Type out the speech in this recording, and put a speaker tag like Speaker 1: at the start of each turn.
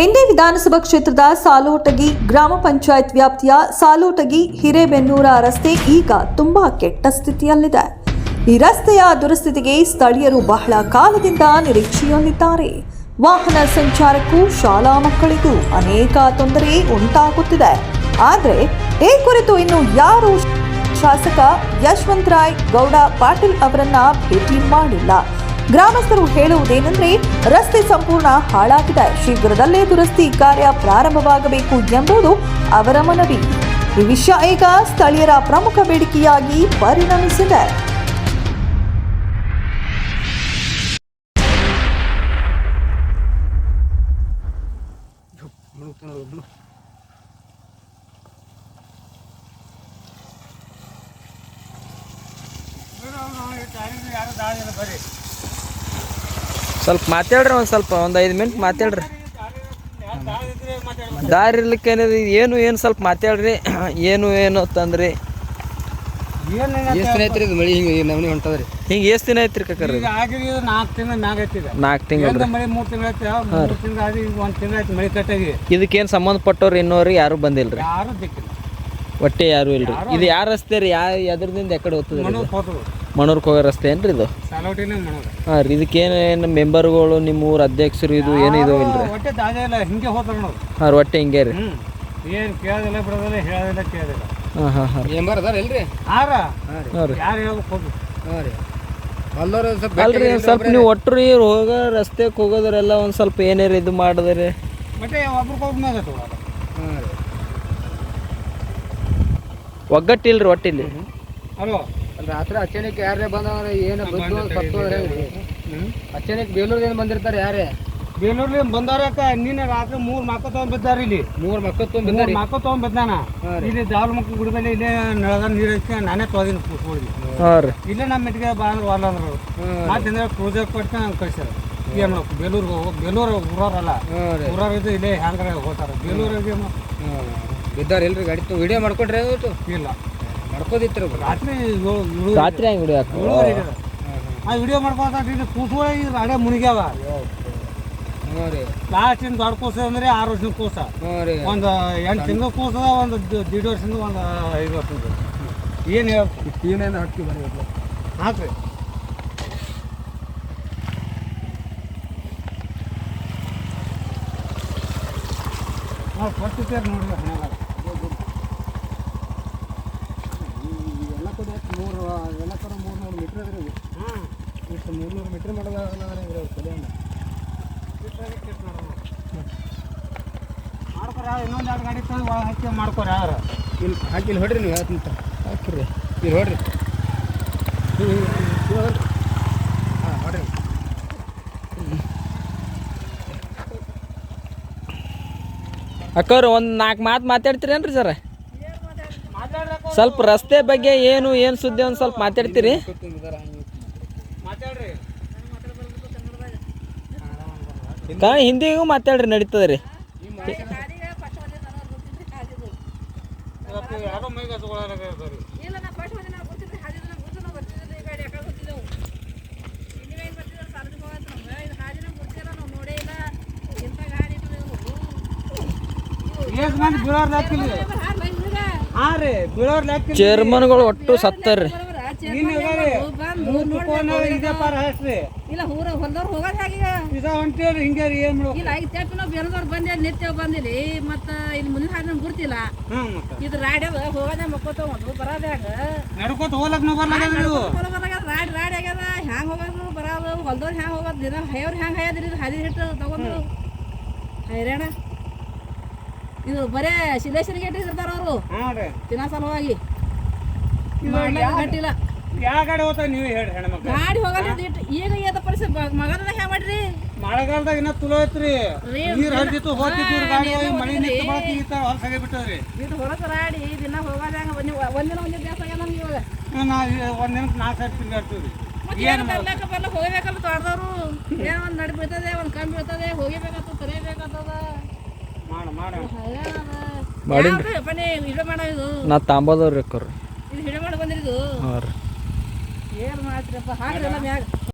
Speaker 1: MD ವಿಧಾನಸಭಾ ಕ್ಷೇತ್ರದ ಸಾಲೋಟಗಿ ಗ್ರಾಮ ಪಂಚಾಯತ್ ವ್ಯಾಪ್ತಿಯ ಸಾಲೋಟಗಿ ಹಿರೇಬೆನ್ನೂರ ರಸ್ತೆ ಈಗ ತುಂಬಾ ಕೆಟ್ಟ ಸ್ಥಿತಿಯಲ್ಲಿದೆ ಈ ರಸ್ತೆಯ ದುರಸ್ಥಿತಿಗೆ ಸ್ಥಳೀಯರು ಬಹಳ ಕಾಲದಿಂದ ನಿರೀಕ್ಷೆಯಲ್ಲಿದ್ದಾರೆ. ವಾಹನ ಸಂಚಾರಕ್ಕೂ ಶಾಲಾ ಮಕ್ಕಳಿಗೂ ಅನೇಕ ತೊಂದರೆ ಉಂಟಾಗುತ್ತಿದೆ. ಆದರೆ ಈ ಕುರಿತು ಇನ್ನು ಯಾರು ಶಾಸಕ ಯಶವಂತರಾಯ್ ಗೌಡ ಪಾಟೀಲ್ ಅವರನ್ನ ಭೇಟಿ ಮಾಡಿಲ್ಲ. ಗ್ರಾಮಸ್ಥರು ಹೇಳುವುದೇನೆಂದರೆ, ರಸ್ತೆ ಸಂಪೂರ್ಣ ಹಾಳಾಗಿದೆ. ಶೀಘ್ರದಲ್ಲೇ ದುರಸ್ತಿ ಕಾರ್ಯ ಪ್ರಾರಂಭವಾಗಬೇಕು ಎಂಬುದು ಅವರ ಮನವಿ. ಈ ವಿಷಯ ಈಗ ಸ್ಥಳೀಯರ ಪ್ರಮುಖ ಬೇಡಿಕೆಯಾಗಿ ಪರಿಣಮಿಸಿದೆ.
Speaker 2: ಸ್ವಲ್ಪ ಮಾತಾಡ್ರಿ ಒಂದು ಸ್ವಲ್ಪ ಒಂದು ಐದು ಮಿನಿಟ್ ಮಾತಾಡ್ರಿ. ದಾರಿ ಇರ್ಲಿಕ್ಕೆ ಏನಿದೆ ಏನು ಏನು ಸ್ವಲ್ಪ ಮಾತಾಡ್ರಿ ಏನು ಏನು ತಂದ್ರಿ.
Speaker 3: ಎಷ್ಟು ದಿನ ಐತ್ರಿ ಇದು ಮಳಿ ಹಿಂಗೆ ನಮ್ನಿ ಹೊಂಟದ್ರಿ?
Speaker 2: ಹಿಂಗೆ ಎಷ್ಟು ದಿನ ಐತ್ರಿ ಕಕ್ಕರ್
Speaker 4: ನಾಲ್ಕು ತಿಂಗಳು ಮ್ಯಾಗ ಐತಿದೆ
Speaker 2: ನಾಲ್ಕು ತಿಂಗಳು
Speaker 4: ಎಂದ ಮಳೆ ಮೂರು ತಿಂಗಳು ಐತಿ ಮೂರು ತಿಂಗಳು ಆಗಿ ಈಗ ಒಂದು ತಿಂಗಳು ಆಯ್ತು ಮಳೆ ಕಟ್ಟಾಗಿ.
Speaker 2: ಇದಕ್ಕೇನು ಸಂಬಂಧಪಟ್ಟವ್ರು ಇನ್ನೋರು ಯಾರು ಬಂದಿಲ್ರಿ?
Speaker 4: ಯಾರು ದಿಕ್ಕಿಲ್ಲ
Speaker 2: ಒಟ್ಟೆ ಯಾರು ಇಲ್ರಿ? ಇದು ಯಾರು ರಸ್ತೆ ರೀ? ಯಾ ಎದ್ರದಿಂದ ಎಕಡೆ ಹೋಗ್ತದೆ ಮಣೂರ್ಗೆ ಹೋಗೋ ರಸ್ತೆ ಏನ್ರಿ ಇದು?
Speaker 4: ಸಾಲೋಟಿನೇ ಮನೋರ್.
Speaker 2: ಹಾಂ ರೀ ಇದಕ್ಕೇನು ಏನು ಮೆಂಬರ್ಗಳು ನಿಮ್ಮ ಊರ ಅಧ್ಯಕ್ಷರು ಇದು ಏನು ಇದು ಇಲ್ರಿ?
Speaker 4: ಒಟ್ಟೆ ದಾಜ ಇಲ್ಲ ಹಿಂಗೆ ಹೋದ್ರೆ ನೋಡಿ.
Speaker 2: ಹಾಂ ಹೊಟ್ಟೆ ಹಿಂಗೆ ರೀ.
Speaker 4: ಏನು ಕೇಳೋದಿಲ್ಲ ಬಿಡೋದಿಲ್ಲ ಹೇಳೋದಿಲ್ಲ ಕೇಳೋದಿಲ್ಲ.
Speaker 2: ಹಾಂ ಹಾಂ ಹಾಂ.
Speaker 3: ಎಂಬರ್ ಅದಾರ ಇಲ್ರಿ?
Speaker 2: ಹಾಂ ರೀ.
Speaker 4: ಯಾರು ಹೇಳ್ಬೇಕು ಹೋಗಿ
Speaker 3: ಹಾಂ ರೀ. ಅಲ್ಲೋರು ಸ್ವಲ್ಪ
Speaker 2: ಅಲ್ರಿ ಒಂದ್ ಸ್ವಲ್ಪ ನೀವು ಒಟ್ಟರು ರೀ ಹೋಗೋ ರಸ್ತೆಗೆ ಹೋಗೋದ್ರೆಲ್ಲ ಒಂದು ಸ್ವಲ್ಪ ಏನೇರಿ ಇದು ಮಾಡಿದ್ರಿ.
Speaker 4: ಮತ್ತೆ
Speaker 3: ರೀ.
Speaker 2: ಒಗ್ಗಟ್ಟಿಲ್ರಿ ಒಟ್ಟಿಲ್ಲಿ.
Speaker 4: ಅಲ್ವೋ
Speaker 3: ರಾತ್ರಿ ಅಚಾನಕ್ ಯಾರೇ ಬಂದ್ರೆ ಏನು ಬಂದು ಸತ್ತು ಹೋದ್ರೆ ಹೆಂಗ್ರಿ
Speaker 4: ಹ್ಞೂ
Speaker 3: ಅಚಾನಕ್ ಬೇಲೂರಿಂದ ಬಂದಿರ್ತಾರೆ ಯಾರೇ?
Speaker 4: ಬೇಲೂರ್ಲಿ ಬಂದವ್ರಕ್ಕ ನಿನ್ನೆ ರಾತ್ರಿ ಮೂರು ಮಕ್ಕ ತಗೊಂಡ್ ಬಿದ್ದಾರ ಇಲ್ಲಿ.
Speaker 3: ಮೂರು ಮಕ್ಕ ತುಂಬ
Speaker 4: ಮೂರು ಮಕ್ಕ ತಗೊಂಡ್ ಬಿದ್ದಾನ ಇಲ್ಲಿ ದಾಲ್ ಮಕ್ಕ ಗುಡಿ ಮೇಲೆ ಇಲ್ಲೇ ನಳದ ನೀರು ಐತಿ ನಾನೇ ತೊಗೊಂಡಿನಿ ಕೂತ್ಕೊಳ್ಳಿ ಇಲ್ಲೇ ನಮ್ಮ ಮೆಟ್ಟಿಗೆ ಬಾ ಅಂದ್ರೆ ವಾಲ ಅಂದ್ರು. ಮತ್ತೆ ಕ್ರೂಸರ್ ಕೊಟ್ಟು ನಂಗೆ ಕಳ್ಸ್ಯಾರ. ಏನ್ ಮಾಡ್ಬೇಕು? ಬೇಲೂರ್ ಹೋಗೋ ಬೇಲೂರು ಊರವರಲ್ಲ. ಇಲ್ಲೇ ಹ್ಯಾಂಗ್ರೆ ಹೋಗ್ತಾರೆ. ಬೇಲೂರಿಗೆ
Speaker 3: ಬಿದ್ದಾರ ಇಲ್ರಿ ಗಾಡಿ ವಿಡಿಯೋ ಮಾಡ್ಕೊಂಡ್ರೆ
Speaker 4: ಇಲ್ಲ. ರಾತ್ರಿ
Speaker 2: ರಾತ್ರಿ ಹಂಗೆ ಹಿಡಿಯಾಕ.
Speaker 4: ಆ ವಿಡಿಯೋ ಮಾಡ್ಕೊತ ಇಲ್ಲಿ ಕೂಸುವ ಇದು ಅಡೆ ಮುನಿಗ್ಯಾವ. ಲಾಸ್ಟಿನ ದೊಡ್ಡ ಕೂಸ ಅಂದ್ರೆ ಆರು ವರ್ಷದ ಕೂಸ. ಒಂದು ಎಂಟು ತಿಂಗಳ ಕೂಸ ಒಂದು ದೀಡ್ ವರ್ಷದಿಂದ ಒಂದು ಐದು ವರ್ಷದ ಏನು ಹೇಳ್ತೀವಿ
Speaker 3: ಏನೇನು ಹಟ್ಟಿ ಬರೀ
Speaker 4: ಹಾಕ್ರಿ. ನಾವು ಕೊಟ್ಟಿದ್ದೇವೆ ನೋಡ್ರಿ ಹಣೆಗಾರ.
Speaker 3: ಎಲ್ಲ ಕಡೆ ಮೂರು ಎಲ್ಲ ಕಡೆ ಮೂರು ನೂರು ಮೀಟ್ರ್ ಅದ್ರಿ ಇದು. ಇಷ್ಟು ಮೂರು ನೂರು ಮೀಟ್ರ್ ಮಾಡೋದಾಗಲ್ಲ ಅಂದ್ರೆ ಅವ್ರ ಕಡೆಯಿಂದ
Speaker 4: ಮಾಡ್ಕೊರ ಇನ್ನೊಂದು ಎರಡು ಗಾಡಿ ತಂದು ಒಳಗೆ ಹಾಕಿ ಮಾಡ್ಕೊರ ಯಾರು.
Speaker 3: ಇಲ್ಲಿ ಹಾಕಿ ಇಲ್ಲಿ ಹೊಡ್ರಿ ನೀವು ಹೇಳ್ತೀನಿ
Speaker 2: ಹಾಕಿರಿ.
Speaker 3: ಇಲ್ಲಿ ಹೊಡ್ರಿ. ಹಾಂ ಹೊಡ್ರಿ
Speaker 2: ಅಕ್ಕವ್ರು ಒಂದು ನಾಲ್ಕು ಮಾತು ಮಾತಾಡ್ತೀರೇನ್ರಿ ಸರ್? ಸ್ವಲ್ಪ ರಸ್ತೆ ಬಗ್ಗೆ ಏನು ಏನು ಸುದ್ದಿ ಒಂದು ಸ್ವಲ್ಪ ಮಾತಾಡ್ತೀರಿ? ಕಾರಣ ಹಿಂದಿಗೂ ಮಾತಾಡ್ರಿ ನಡೀತದ ರೀ
Speaker 4: ಎಷ್ಟು ಮಂದಿ ಬಿಡೋರ್ ಹಾಕಿಲ್ಲ
Speaker 2: ಚೇರ್ಮನ್ಗಳು ಒಟ್ಟು ಸತ್ತರ್ರಿ
Speaker 4: ಬಂದು ಇದೇ ಪಾರ ಹಾಕ್ರಿ
Speaker 5: ಇಲ್ಲ ಊರ ಹೊಲ್ದವ್ರು ಹೋಗೋದು ಹೇಗೀಗ
Speaker 4: ಇದ ಹೊಂಟೇರಿ ಹಿಂಗೆ ರೀ ಏನು
Speaker 5: ಇಲ್ಲ ಈಗ ತೆಪ್ಪ ನಾವು ಬಂದೆ ನಿತ್ಯ ಬಂದಿಲ್ಲಿ ಮತ್ತು ಇಲ್ಲಿ ಮುಂದಿನ ನಮ್ಗೆ ಗುರ್ತಿಲ್ಲ. ಇದು ಹೋಗೋದೇ ಒಂದು
Speaker 4: ನಡ್ಕೋತ ಹೋಗ್ಲಕ್ ನಾವು
Speaker 5: ರಾಡಿ ರಾಡಿ ಆಗ್ಯದ ಹ್ಯಾಂಗ ಹೋಗೋದು ಬರೋದು ಹೊಲ್ದವ್ರು ಹ್ಯಾಂಗ ಹೋಗೋದು ದಿನ ಹೈಯವ್ರು ಹ್ಯಾಂಗ ಹೈಯದ್ರಿ ಇದು ಹಾದಿ ಹಿಟ್ಟು ತಗೊಂಡು. ಹೈರಾಣ? ಇದು ಬರೇ ಶಿಲೇಶನ್ ಗೇಟ್
Speaker 4: ಇರ್ತಾರ ಅವರು.
Speaker 5: ದಿನ ಸಲುವಾಗಿ. ಗಟ್ಟಿಲ್ಲ.
Speaker 4: ಯಾವ ಗಾಡಿ ಹೋಗ್ತಾವ ನೀವು ಹೇಳಿ ಹೆಣ್ಮಕ್ಳು.
Speaker 5: ಗಾಡಿ ಹೋಗಲ್ಲ ಈಗ ಏದ ಪರಿಸ್ಥಿತಿ ಮಗನ ಹ್ಯಾ ಮಾಡ್ರಿ?
Speaker 4: ಮಳೆಗಾಲದಾಗ ಇನ್ನ ತುಲೋ ಐತ್ರಿ. ನೀರ್ ಹರಿದಿತ್ತು ಹೋಗ್ತಿತ್ತು ಗಾಡಿ ಹೋಗಿ ಮಳೆ ನಿಂತು ಹೊರ ಸಗೆ
Speaker 5: ಇದು ರಾಡಿ ದಿನ ಒಂದಿನ ಒಂದಿನ ಒಂದಿನ ದಿವಸ ಆಗ್ಯದ ನಮ್ಗೆ ಇವಾಗ.
Speaker 4: ನಾವು ಒಂದ್ ದಿನಕ್ಕೆ ನಾಲ್ಕು ಸಾವಿರ ತಿರ್ಗಾಡ್ತೀವಿ
Speaker 5: ಮತ್ತೆ ಏನು ಬರ್ಲಾಕ ಬರ್ಲ ಹೋಗ್ಬೇಕಲ್ಲ ತೋಟದವ್ರು. ಏನೋ ಒಂದು ನಡಿ ಬೀಳ್ತದೆ ಒಂದು ಕಮ್ಮಿ ಬೀಳ್ತದೆ ಹೋಗಿಬೇಕಾಗ್ತದೆ
Speaker 2: ಮಾಡೀನ್ರಿ.
Speaker 5: ಪನಿ ಹಿಡ ಮಾಡ ಇದು?
Speaker 2: ನಾ ತಾಂಬೋದವ್ರಿ ಅಕ್ಕವ್ರು
Speaker 5: ಇದು ಹಿಡ ಮಾಡಿ ಬಂದಿರಿ ಇದು?
Speaker 2: ಹಾಂ ರೀ.